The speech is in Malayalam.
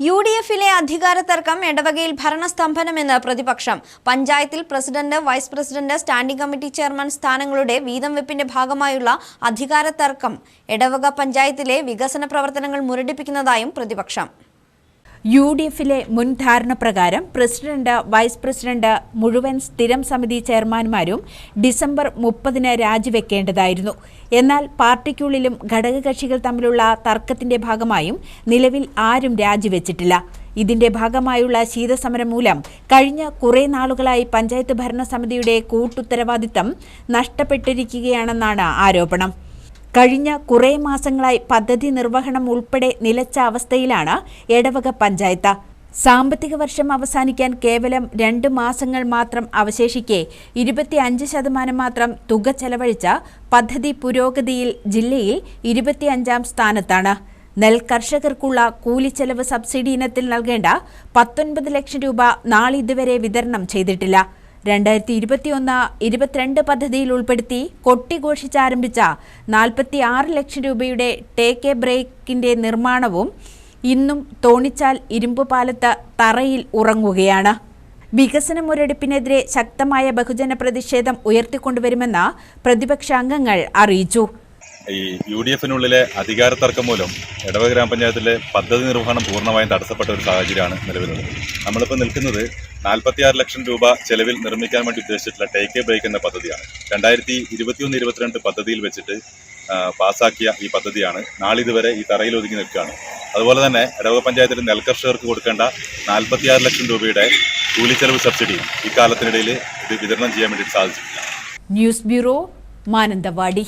യു ഡി എഫിലെ അധികാര തർക്കം ഇടവകയിൽ ഭരണസ്തംഭനമെന്ന് പ്രതിപക്ഷം. പഞ്ചായത്തിൽ president vice president standing committee chairman സ്ഥാനങ്ങളുടെ വീതം വെപ്പിന്റെ ഭാഗമായുള്ള അധികാര തർക്കം ഇടവക പഞ്ചായത്തിലെ വികസന പ്രവർത്തനങ്ങൾ മുരടിപ്പിക്കുന്നതായും പ്രതിപക്ഷം. യു ഡി എഫിലെ മുൻ ധാരണ പ്രകാരം പ്രസിഡന്റ് വൈസ് പ്രസിഡന്റ് മുഴുവൻ സ്ഥിരം സമിതി ചെയർമാൻമാരും ഡിസംബർ മുപ്പതിന് രാജിവെക്കേണ്ടതായിരുന്നു. എന്നാൽ പാർട്ടിക്കുള്ളിലും ഘടകകക്ഷികൾ തമ്മിലുള്ള തർക്കത്തിന്റെ ഭാഗമായും നിലവിൽ ആരും രാജിവെച്ചിട്ടില്ല. ഇതിന്റെ ഭാഗമായുള്ള ശീതസമരം മൂലം കഴിഞ്ഞ കുറേ നാളുകളായി പഞ്ചായത്ത് ഭരണസമിതിയുടെ കൂട്ടുത്തരവാദിത്തം നഷ്ടപ്പെട്ടിരിക്കുകയാണെന്നാണ് ആരോപണം. കഴിഞ്ഞ കുറേ മാസങ്ങളായി പദ്ധതി നിർവഹണം ഉൾപ്പെടെ നിലച്ച അവസ്ഥയിലാണ് എടവക പഞ്ചായത്ത്. സാമ്പത്തിക വർഷം അവസാനിക്കാൻ കേവലം രണ്ട് മാസങ്ങൾ മാത്രം അവശേഷിക്കെ ഇരുപത്തിയഞ്ച് ശതമാനം മാത്രം തുക ചെലവഴിച്ച പദ്ധതി പുരോഗതിയിൽ ജില്ലയിൽ ഇരുപത്തിയഞ്ചാം സ്ഥാനത്താണ്. നെൽ കർഷകർക്കുള്ള കൂലിച്ചെലവ് സബ്സിഡി ഇനത്തിൽ നൽകേണ്ട പത്തൊൻപത് ലക്ഷം രൂപ നാളിതുവരെ വിതരണം ചെയ്തിട്ടില്ല. രണ്ടായിരത്തി ഇരുപത്തിയൊന്ന് ഇരുപത്തിരണ്ട് പദ്ധതിയിൽ ഉൾപ്പെടുത്തി കൊട്ടിഘോഷിച്ചാരംഭിച്ച നാൽപ്പത്തി ആറ് ലക്ഷം രൂപയുടെ ടേക്ക് എ ബ്രേക്കിന്റെ നിർമ്മാണവും ഇന്നും തോണിച്ചാൽ ഇരുമ്പുപാലത്ത് തറയിൽ ഉറങ്ങുകയാണ്. വികസന മുരടിപ്പിനെതിരെ ശക്തമായ ബഹുജന പ്രതിഷേധം ഉയർത്തിക്കൊണ്ടുവരുമെന്ന് പ്രതിപക്ഷാംഗങ്ങൾ അറിയിച്ചു. ഈ യു ഡി എഫിനുള്ളിലെ അധികാര തർക്കം മൂലം ഇടവക ഗ്രാമപഞ്ചായത്തിലെ പദ്ധതി നിർവഹണം പൂർണമായും തടസ്സപ്പെട്ട ഒരു സാഹചര്യമാണ് നിലവിലുള്ളത്. നമ്മളിപ്പോൾ നിൽക്കുന്നത് നാൽപ്പത്തിയാറ് ലക്ഷം രൂപ ചെലവിൽ നിർമ്മിക്കാൻ വേണ്ടി ഉദ്ദേശിച്ചിട്ടുള്ള ടേക്ക് എ ബ്രേക്ക് എന്ന പദ്ധതിയാണ്. രണ്ടായിരത്തി ഇരുപത്തിയൊന്ന് ഇരുപത്തിരണ്ട് പദ്ധതിയിൽ വെച്ചിട്ട് പാസാക്കിയ ഈ പദ്ധതിയാണ്. നാളിതുവരെ ഈ തറയിൽ ഒതുങ്ങി നിൽക്കുകയാണ്. അതുപോലെ തന്നെ ഇടവക പഞ്ചായത്തിൽ നെൽകർഷകർക്ക് കൊടുക്കേണ്ട നാൽപ്പത്തിയാറ് ലക്ഷം രൂപയുടെ കൂലിച്ചെലവ് സബ്സിഡി ഇക്കാലത്തിനിടയിൽ ഇത് വിതരണം ചെയ്യാൻ വേണ്ടി സാധിച്ചിട്ടില്ല. News bureau Mananthavady.